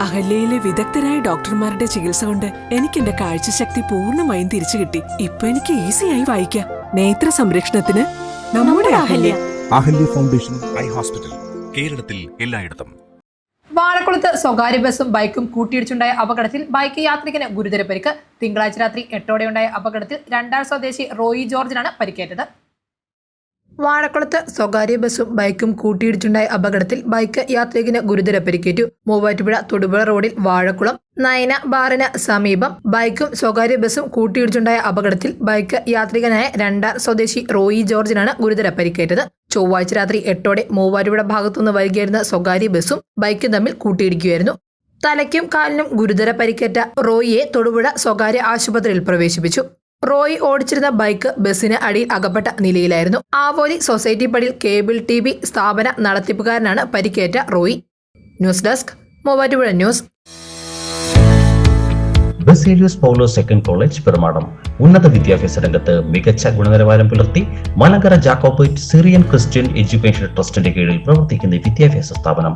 അഹല്യയിലെ വിദഗ്ധരായ ഡോക്ടർമാരുടെ ചികിത്സ കൊണ്ട് എനിക്ക് എന്റെ കാഴ്ചശക്തി പൂർണമായും തിരിച്ചു കിട്ടി. ഇപ്പൊ എനിക്ക് ഈസിയായി വായിക്കാം. നേത്ര സംരക്ഷണത്തിന് നമ്മുടെ Ahalya. Ahalya. Foundation eye hospital കേരളത്തിൽ എല്ലായിടത്തും. വാഴക്കുളത്ത് സ്വകാര്യ ബസ്സും ബൈക്കും കൂട്ടിയിടിച്ചുണ്ടായ അപകടത്തിൽ ബൈക്ക് യാത്രികന് ഗുരുതര പരിക്ക്. തിങ്കളാഴ്ച രാത്രി എട്ടോടെയുണ്ടായ അപകടത്തിൽ രണ്ടാം സ്വദേശി റോയി ജോർജിനാണ് പരിക്കേറ്റത്. വാഴക്കുളത്ത് സ്വകാര്യ ബസും ബൈക്കും കൂട്ടിയിടിച്ചുണ്ടായ അപകടത്തിൽ ബൈക്ക് യാത്രികന് ഗുരുതര പരിക്കേറ്റു. മൂവാറ്റുപുഴ തൊടുപുഴ റോഡിൽ വാഴക്കുളം നയന ബാറിന് സമീപം ബൈക്കും സ്വകാര്യ ബസും കൂട്ടിയിടിച്ചുണ്ടായ അപകടത്തിൽ ബൈക്ക് യാത്രികനായ രണ്ടാർ സ്വദേശി റോയി ജോർജിനാണ് ഗുരുതര പരിക്കേറ്റത്. ചൊവ്വാഴ്ച രാത്രി എട്ടോടെ മൂവാറ്റുപുഴ ഭാഗത്തുനിന്ന് വൈകിയിരുന്ന സ്വകാര്യ ബസും ബൈക്കും തമ്മിൽ കൂട്ടിയിടിക്കുകയായിരുന്നു. തലയ്ക്കും കാലിനും ഗുരുതര പരിക്കേറ്റ റോയിയെ തൊടുപുഴ സ്വകാര്യ ആശുപത്രിയിൽ പ്രവേശിപ്പിച്ചു. റോയി ഓടിച്ചിരുന്ന ബൈക്ക് ബസ്സിന് അടിയിൽ അകപ്പെട്ട നിലയിലായിരുന്നു. ആവോലി സൊസൈറ്റി പടിയിൽ കേബിൾ ടി വി സ്ഥാപന നടത്തിപ്പുകാരനാണ് പരിക്കേറ്റ Roy. News desk Muvattupuzha news. Baselius Paulo second college Perumadam. ഉന്നത വിദ്യാഭ്യാസ രംഗത്ത് മികച്ച ഗുണനിലവാരം പുലർത്തി Malankara Jacobite Syrian Christian education ട്രസ്റ്റിന്റെ കീഴിൽ പ്രവർത്തിക്കുന്ന വിദ്യാഭ്യാസ സ്ഥാപനം.